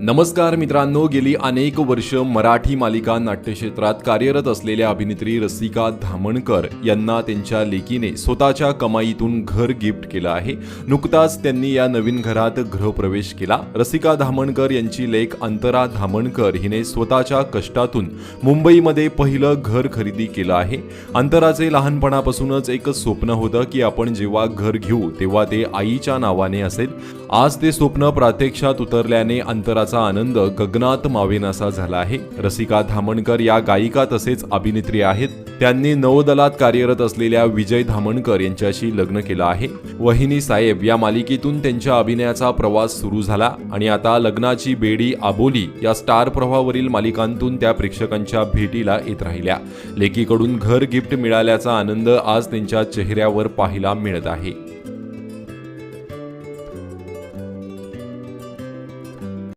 नमस्कार मित्रांनो गेली अनेक वर्ष मराठी मालिका नाट्यक्षेत्रात कार्यरत असलेल्या अभिनेत्री रसिका धामणकर यांना त्यांच्या लेकीने स्वतःच्या कमाईतून घर गिफ्ट केलं आहे. नुकताच त्यांनी या नवीन घरात गृहप्रवेश केला. रसिका धामणकर यांची लेख अंतरा धामणकर हिने स्वतःच्या कष्टातून मुंबईमध्ये पहिलं घर खरेदी केलं आहे. अंतराचे लहानपणापासूनच एक स्वप्न होतं की आपण जेव्हा घर घेऊ तेव्हा ते आईच्या नावाने असेल. आज ते स्वप्न प्रात्यक्षात उतरल्याने अंतरा अंतराचा आनंद गगनात मावेनासा झाला आहे. रसिका धामणकर या गायिका तसेच अभिनेत्री आहेत. त्यांनी नवदलात कार्यरत असलेल्या विजय धामणकर यांच्याशी लग्न केलं आहे. वहिनी साहेब या मालिकेतून त्यांच्या अभिनयाचा प्रवास सुरू झाला आणि आता लग्नाची बेडी आबोली या स्टार प्रवाहावरील मालिकांतून त्या प्रेक्षकांच्या भेटीला येत राहिल्या. लेकीकडून घर गिफ्ट मिळाल्याचा आनंद आज त्यांच्या चेहऱ्यावर पाहायला मिळत आहे.